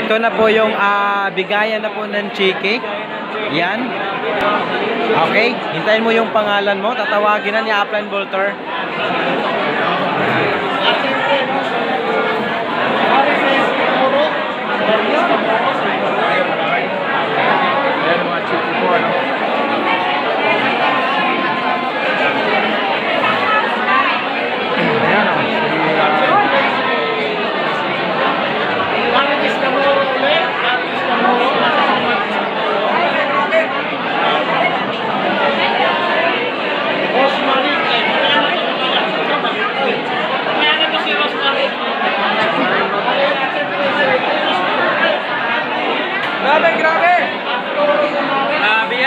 Ito na po yung ah, bigayan na po ng chiki. Yan. Okay, hintayin mo yung pangalan mo. Tatawagin na ni Upline Bolter. Nabi.